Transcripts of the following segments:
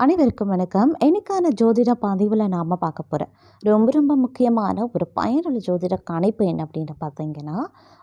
அனைவருக்கும் வணக்கம். எனக்கான ஜோதிட பதிவில் நாம் பார்க்க போகிறோம் ரொம்ப ரொம்ப முக்கியமான ஒரு பயனுள்ள ஜோதிட கணிப்பு என்ன அப்படின்னு பார்த்தீங்கன்னா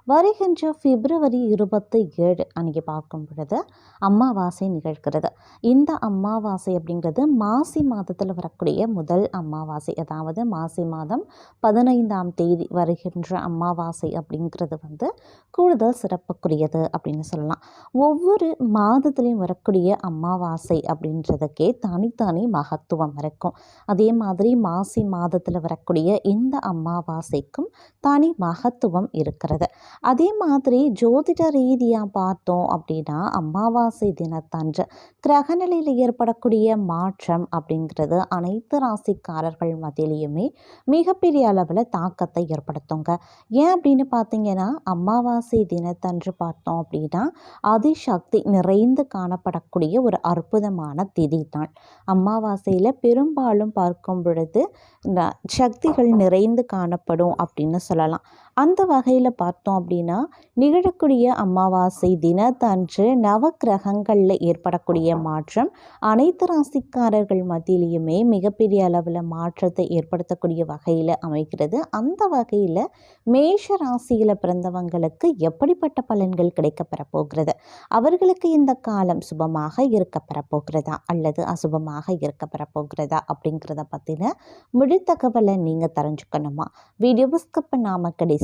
வருகின்ற பிப்ரவரி இருபத்தி ஏழு அன்றைக்கி பார்க்கும் பொழுது அம்மாவாசை நிகழ்கிறது. இந்த அமாவாசை அப்படிங்கிறது மாசி மாதத்தில் வரக்கூடிய முதல் அமாவாசை. அதாவது மாசி மாதம் பதினைந்தாம் தேதி வருகின்ற அம்மாவாசை அப்படிங்கிறது வந்து கூடுதல் சிறப்புக்குரியது அப்படின்னு சொல்லலாம். ஒவ்வொரு மாதத்துலேயும் வரக்கூடிய அமாவாசை அப்படின்றதுக்கே தனித்தனி மகத்துவம் இருக்கும் அதே மாதிரி மாசி மாதத்தில் வரக்கூடிய இந்த அமாவாசைக்கும் தனி மகத்துவம் இருக்கிறது. அதே மாதிரி ஜோதிட ரீதியாக பார்த்தோம் அப்படின்னா அமாவாசை தினத்தன்று கிரகநிலையில் ஏற்படக்கூடிய மாற்றம் அப்படிங்கிறது அனைத்து ராசிக்காரர்கள் மத்தியிலையுமே மிகப்பெரிய அளவில் தாக்கத்தை ஏற்படுத்துங்க. ஏன் அப்படின்னு பார்த்தீங்கன்னா அமாவாசை தினத்தன்று பார்த்தோம் அப்படின்னா அதிசக்தி நிறைந்து காணப்படக்கூடிய ஒரு அற்புதமான திதி தான். அமாவாசையில் பெரும்பாலும் பார்க்கும் பொழுது சக்திகள் நிறைந்து காணப்படும் அப்படின்னு சொல்லலாம். அந்த வகையில் பார்த்தோம் அப்படின்னா நிகழக்கூடிய அமாவாசை தினத்தன்று நவக்கிரகங்களில் ஏற்படக்கூடிய மாற்றம் அனைத்து ராசிக்காரர்கள் மத்தியிலையுமே மிகப்பெரிய அளவில் மாற்றத்தை ஏற்படுத்தக்கூடிய வகையில் அமைகிறது. அந்த வகையில் மேஷ ராசியில் பிறந்தவங்களுக்கு எப்படிப்பட்ட பலன்கள் கிடைக்கப்பெற போகிறது அவர்களுக்கு இந்த காலம் சுபமாக இருக்கப்பெற போகிறதா அல்லது அசுபமாக இருக்கப்பெற போகிறதா அப்படிங்கிறத பற்றின முழு தகவலை நீங்கள் தெரிஞ்சுக்கணுமா? வீடியோவை ஸ்கிப் பண்ணாமல் கடைசி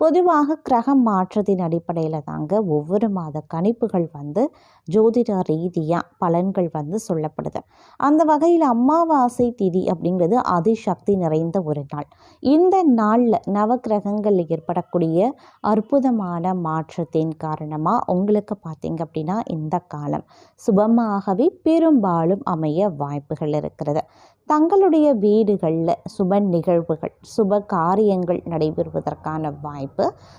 பொதுவாக கிரக மாற்றத்தின் அடிப்படையில் தாங்க ஒவ்வொரு மாத கணிப்புகள் வந்து ஜோதிட ரீதியாக பலன்கள் வந்து சொல்லப்படுது. அந்த வகையில் அமாவாசை திதி அப்படிங்கிறது அதிசக்தி நிறைந்த ஒரு நாள். இந்த நாளில் நவகிரகங்களில் ஏற்படக்கூடிய அற்புதமான மாற்றத்தின் காரணமாக உங்களுக்கு பார்த்தீங்க அப்படின்னா இந்த காலம். சுபமாகவே பெரும்பாலும் அமைய வாய்ப்புகள் இருக்கிறது. தங்களுடைய வீடுகளில் சுப நிகழ்வுகள் சுப காரியங்கள் நடைபெறுவதற்கான வாய்ப்பு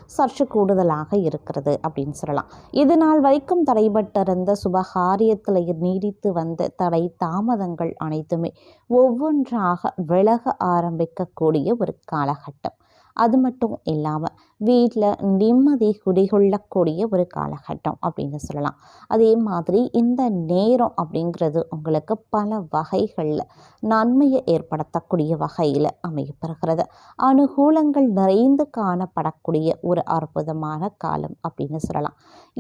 சற்று கூடுதலாக இருக்கிறது அப்படின்னு சொல்லலாம். இது நாள் வரைக்கும் தடைபட்டிருந்த சுபகாரியத்தில் நீடித்து வந்த தடை தாமதங்கள் அனைத்துமே ஒவ்வொன்றாக விலக ஆரம்பிக்கக்கூடிய ஒரு காலகட்டம். அது மட்டும் இல்லாமல் வீட்டில் நிம்மதி குடிகொள்ளக்கூடிய ஒரு காலகட்டம் அப்படின்னு சொல்லலாம். அதே மாதிரி இந்த நேரம் அப்படிங்கிறது உங்களுக்கு பல வகைகளில் நன்மையை ஏற்படுத்தக்கூடிய வகையில் அமையப்படுகிறது அனுகூலங்கள் நிறைந்து காணப்படக்கூடிய ஒரு அற்புதமான காலம் அப்படின்னு சொல்லலாம்.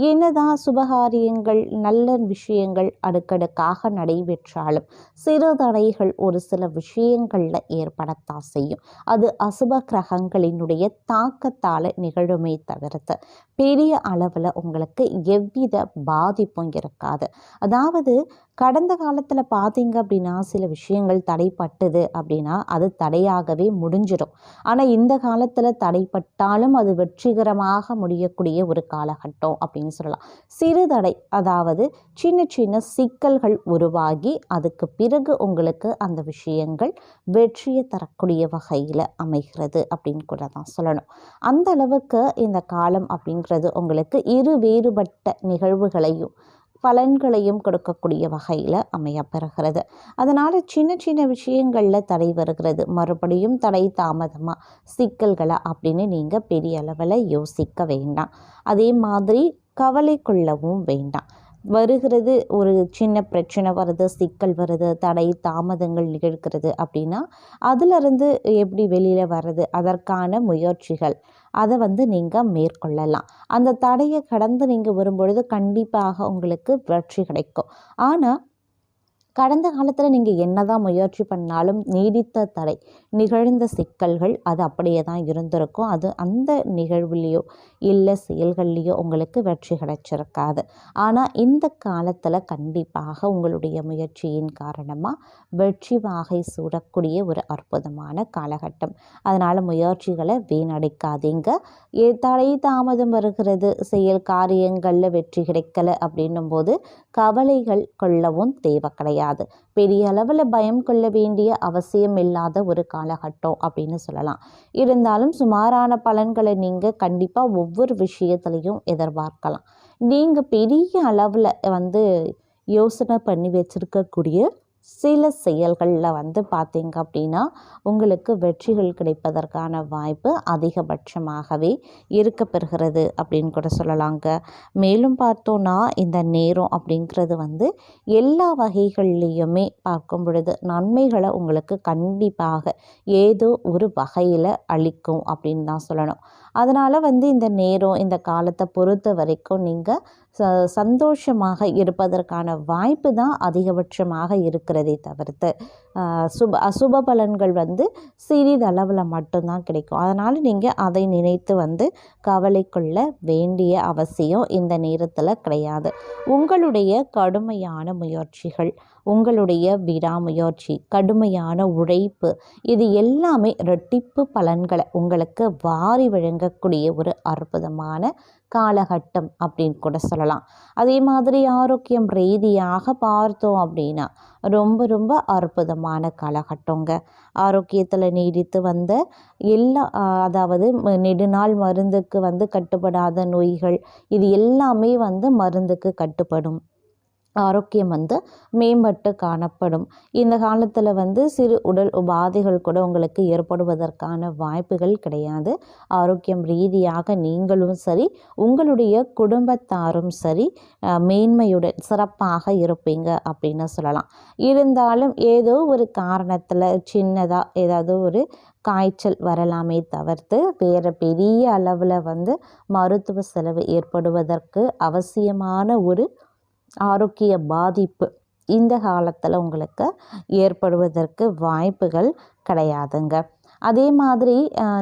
என்னதான் சுபகாரியங்கள் நல்ல விஷயங்கள் அடுக்கடுக்காக நடைபெற்றாலும் சிறு தடைகள் ஒரு சில விஷயங்களில் ஏற்படத்தான் செய்யும். அது அசுப கிரகங்களினுடைய தாக்கத்தால் நிகழுமே தவிர்த்து பெரிய அளவில் உங்களுக்கு எவ்வித பாதிப்பும் இருக்காது. அதாவது கடந்த காலத்தில் பார்த்தீங்க அப்படின்னா சில விஷயங்கள் தடைப்பட்டது அப்படின்னா அது தடையாகவே முடிஞ்சிடும். ஆனால் இந்த காலத்தில் தடைப்பட்டாலும் அது வெற்றிகரமாக முடியக்கூடிய ஒரு காலகட்டம் அப்படின்னு சொல்லலாம். சிறு தடை அதாவது சின்ன சின்ன சிக்கல்கள் உருவாகி அதுக்கு பிறகு உங்களுக்கு அந்த விஷயங்கள் வெற்றியை தரக்கூடிய வகையில் அமைகிறது அப்படின்னு கூட தான் சொல்லணும். அந்த அளவுக்கு இந்த காலம் அப்படிங்கிறது உங்களுக்கு இரு வேறுபட்ட நிகழ்வுகளையும் பலன்களையும் கொடுக்கக்கூடிய வகையில் அமையப்பெறுகிறது. அதனால் சின்ன சின்ன விஷயங்களில் தடை வருகிறது. மறுபடியும் தடை தாமதமாக சிக்கல்களை அப்படின்னு நீங்கள் பெரிய அளவில் யோசிக்க வேண்டாம். அதே மாதிரி கவலை கொள்ளவும் வேண்டாம். வருகிறது ஒரு சின்ன பிரச்சனை வருது சிக்கல் வருது தடை தாமதங்கள் நிகழ்கிறது அப்படின்னா அதிலிருந்து எப்படி வெளியில் வர்றது? அதற்கான முயற்சிகள். அதை வந்து நீங்கள் மேற்கொள்ளலாம். அந்த தடையை கடந்து நீங்கள் வரும்பொழுது கண்டிப்பாக உங்களுக்கு வெற்றி கிடைக்கும். ஆனால் கடந்த காலத்தில் நீங்கள் என்னதான் முயற்சி பண்ணாலும் நீடித்த தடை நிகழ்ந்த சிக்கல்கள் அது அப்படியே தான் இருந்திருக்கும். அது அந்த நிகழ்வுலேயோ இல்லை செயல்கள்லேயோ உங்களுக்கு வெற்றி கிடைச்சிருக்காது. ஆனால் இந்த காலத்தில் கண்டிப்பாக உங்களுடைய முயற்சியின் காரணமாக வெற்றி வாகை சூடக்கூடிய ஒரு அற்புதமான காலகட்டம். அதனால் முயற்சிகளை வீணடிக்காதீங்க. தடை தாமதம் வருகிறது செயல் காரியங்களில் வெற்றி கிடைக்கலை அப்படின்னும் போது கவலைகள் கொள்ளவும் தேவை கிடையாது. கிடையாது பெரிய அளவில் பயம் கொள்ள வேண்டிய அவசியம் இல்லாத ஒரு காலகட்டம் அப்படின்னு சொல்லலாம். இருந்தாலும் சுமாரான பலன்களை நீங்கள் கண்டிப்பாக ஒவ்வொரு விஷயத்துலையும் எதிர்பார்க்கலாம். நீங்கள் பெரிய அளவில் வந்து யோசனை பண்ணி வச்சுருக்கக்கூடிய சில செயல்களில் வந்து பார்த்தீங்க அப்படின்னா உங்களுக்கு வெற்றிகள் கிடைப்பதற்கான வாய்ப்பு அதிகபட்சமாகவே இருக்கப்பெறுகிறது அப்படின்னு கூட சொல்லலாங்க. மேலும் பார்த்தோன்னா இந்த நேரம் அப்படிங்கிறது வந்து எல்லா வகைகள்லேயுமே பார்க்கும் பொழுது நன்மைகளை உங்களுக்கு கண்டிப்பாக ஏதோ ஒரு வகையில் அளிக்கும் அப்படின்னு தான் சொல்லணும். அதனால் வந்து இந்த நேரம் இந்த காலத்தை பொறுத்த வரைக்கும் நீங்கள் ச சந்தோஷமாக இருப்பதற்கான வாய்ப்பு தான் அதிகபட்சமாக இருக்கிறதே தவிர்த்து. சுப அசுப பலன்கள் வந்து சிறிதளவில் மட்டும்தான் கிடைக்கும். அதனால் நீங்கள் அதை நினைத்து வந்து கவலை கொள்ள வேண்டிய அவசியம் இந்த நேரத்தில் கிடையாது. உங்களுடைய கடுமையான முயற்சிகள் உங்களுடைய விடாமுயற்சி கடுமையான உழைப்பு இது எல்லாமே ரெட்டிப்பு பலன்களை உங்களுக்கு வாரி வழங்கக்கூடிய ஒரு அற்புதமான காலகட்டம் அப்படின்னு கூட சொல்லலாம். அதே மாதிரி ஆரோக்கியம் ரீதியாக பார்த்தோம் அப்படின்னா ரொம்ப ரொம்ப அற்புதமான காலகட்டங்க. ஆரோக்கியத்தில் நீடித்து வந்த எல்லா அதாவது நெடுநாள் மருந்துக்கு வந்து கட்டுப்படாத நோய்கள் இது எல்லாமே வந்து மருந்துக்கு கட்டுப்படும். ஆரோக்கியம் வந்து மேம்பட்டு காணப்படும். இந்த காலத்தில் வந்து சிறு உடல் உபாதைகள் கூட உங்களுக்கு ஏற்படுவதற்கான வாய்ப்புகள் கிடையாது. ஆரோக்கியம் ரீதியாக நீங்களும் சரி உங்களுடைய குடும்பத்தாரும் சரி மேன்மையுடன் சிறப்பாக இருப்பீங்க அப்படின்னு சொல்லலாம். இருந்தாலும் ஏதோ ஒரு காரணத்தில் சின்னதாக ஏதாவது ஒரு காய்ச்சல் வரலாமே தவிர்த்து வேறு பெரிய அளவில் வந்து மருத்துவ செலவு ஏற்படுவதற்கு அவசியமான ஒரு ஆரோக்கிய பாதிப்பு இந்த காலத்தில் உங்களுக்கு ஏற்படுவதற்கு வாய்ப்புகள் கிடையாதுங்க. அதே மாதிரி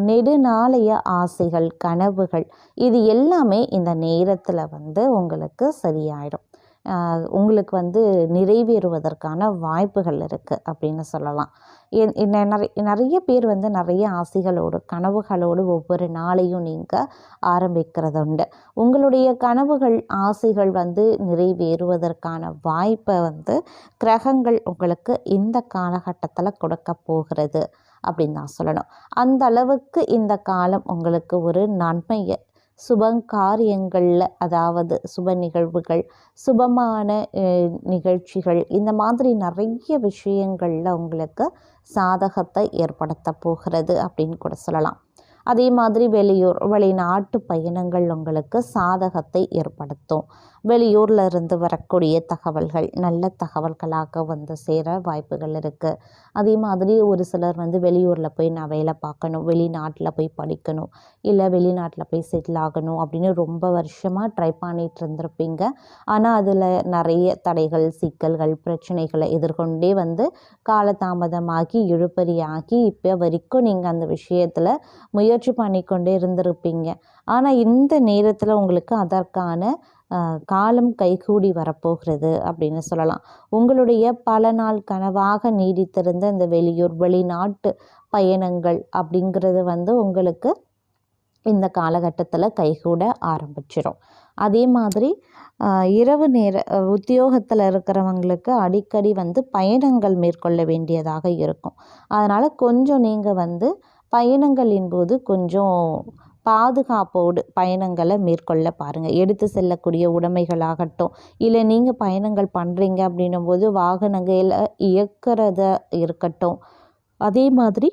நெடுநாளைய ஆசைகள் கனவுகள் இது எல்லாமே இந்த நேரத்தில் வந்து உங்களுக்கு சரியாயிடும். உங்களுக்கு வந்து நிறைவேறுவதற்கான வாய்ப்புகள் இருக்குது அப்படின்னு சொல்லலாம். நிறைய நிறைய பேர் வந்து நிறைய ஆசைகளோடு கனவுகளோடு ஒவ்வொரு நாளையும் நீங்கள் ஆரம்பிக்கிறது உண்டு உங்களுடைய கனவுகள் ஆசைகள் வந்து நிறைவேறுவதற்கான வாய்ப்பை வந்து கிரகங்கள் உங்களுக்கு இந்த காலகட்டத்தில் கொடுக்க போகிறது அப்படின்னு தான் சொல்லணும். அந்த அளவுக்கு இந்த காலம் உங்களுக்கு ஒரு நன்மையை சுபங்காரியங்களில் அதாவது சுப நிகழ்வுகள் சுபமான நிகழ்ச்சிகள் இந்த மாதிரி நிறைய விஷயங்களில் உங்களுக்கு சாதகத்தை ஏற்படுத்த போகிறது அப்படின்னு கூட சொல்லலாம். அதே மாதிரி வெளியூர் வெளிநாட்டு பயணங்கள் உங்களுக்கு சாதகத்தை ஏற்படுத்தும். வெளியூரில் இருந்து வரக்கூடிய தகவல்கள் நல்ல தகவல்களாக வந்து சேர வாய்ப்புகள் இருக்குது அதே மாதிரி ஒரு சிலர் வந்து வெளியூரில் போய் நான் வேலை பார்க்கணும் வெளிநாட்டில் போய் படிக்கணும் இல்லை வெளிநாட்டில் போய் செட்டில் ஆகணும் அப்படின்னு ரொம்ப வருஷமாக ட்ரை பண்ணிகிட்டு இருந்திருப்பீங்க. ஆனால் அதில் நிறைய தடைகள் சிக்கல்கள் பிரச்சனைகளை எதிர்கொண்டே வந்து காலதாமதமாகி இழுபறியாகி இப்போ வரைக்கும் நீங்கள் அந்த விஷயத்தில் முயற்சி பண்ணிக்கொண்டே இருந்திருப்பீங்க. ஆனால் இந்த நேரத்தில் உங்களுக்கு அதற்கான காலம் கைகூடி வரப்போகிறது அப்படின்னு சொல்லலாம். உங்களுடைய பல நாள் கனவாக நீடித்திருந்த இந்த வெளியூர் வெளிநாட்டு பயணங்கள் அப்படிங்கிறது வந்து உங்களுக்கு இந்த காலகட்டத்தில் கைகூட ஆரம்பிச்சிடும் அதே மாதிரி இரவு நேர உத்தியோகத்தில் இருக்கிறவங்களுக்கு அடிக்கடி வந்து பயணங்கள் மேற்கொள்ள வேண்டியதாக இருக்கும். அதனால் கொஞ்சம் நீங்கள் வந்து பயணங்களின் போது கொஞ்சம் பாதுகாப்போடு பயணங்களை மேற்கொள்ள பாருங்கள் எடுத்து செல்லக்கூடிய உடைமைகளாகட்டும் இல்லை நீங்கள் பயணங்கள் பண்ணுறீங்க அப்படின்னும் போது வாகனங்களை இயக்கிறத இருக்கட்டும். அதே மாதிரி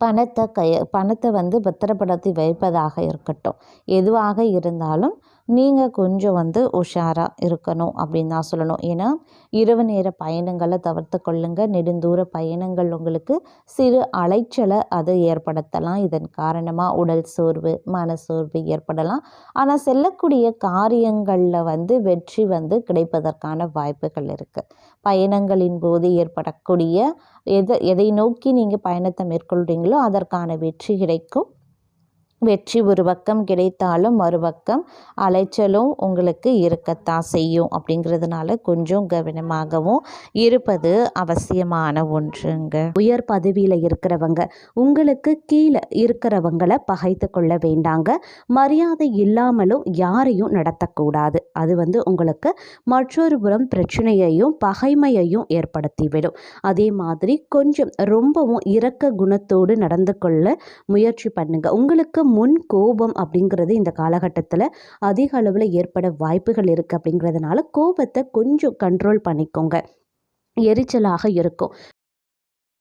பணத்தை கைய பணத்தை வந்து பத்திரப்படுத்தி வைப்பதாக இருக்கட்டும். எதுவாக இருந்தாலும் நீங்கள் கொஞ்சம் வந்து உஷாராக இருக்கணும் அப்படின்னு தான் சொல்லணும். ஏன்னா இரவு நேர பயணங்களை தவிர்த்து கொள்ளுங்கள் நெடுந்தூர பயணங்கள் உங்களுக்கு சிறு அலைச்சலை அது ஏற்படுத்தலாம். இதன் காரணமாக உடல் சோர்வு மன சோர்வு ஏற்படலாம். ஆனால் செல்லக்கூடிய காரியங்களில் வந்து வெற்றி வந்து கிடைப்பதற்கான வாய்ப்புகள் இருக்குது பயணங்களின் போது ஏற்படக்கூடிய எதை எதை நோக்கி நீங்கள் பயணத்தை மேற்கொள்கிறீங்களோ அதற்கான வெற்றி கிடைக்கும். வெற்றி ஒரு பக்கம் கிடைத்தாலும் மறுபக்கம் அலைச்சலும் உங்களுக்கு இருக்கத்தான் செய்யும். அப்படிங்கிறதுனால கொஞ்சம் கவனமாகவும் இருப்பது அவசியமான ஒன்றுங்க. உயர் பதவியில் இருக்கிறவங்க உங்களுக்கு கீழே இருக்கிறவங்களை பகைத்து கொள்ள வேண்டாங்க. மரியாதை இல்லாமலும் யாரையும் நடத்தக்கூடாது. அது வந்து உங்களுக்கு மற்றொரு புறம் பிரச்சனையையும் பகைமையையும் ஏற்படுத்திவிடும். அதே மாதிரி கொஞ்சம் ரொம்பவும் இரக்க குணத்தோடு நடந்து கொள்ள முயற்சி பண்ணுங்க. உங்களுக்கு முன் கோபம் அப்படிங்கிறது இந்த காலகட்டத்தில் அதிக அளவில் ஏற்பட வாய்ப்புகள் இருக்குது அப்படிங்கிறதுனால கோபத்தை கொஞ்சம் கண்ட்ரோல் பண்ணிக்கோங்க. எரிச்சலாக இருக்கும்.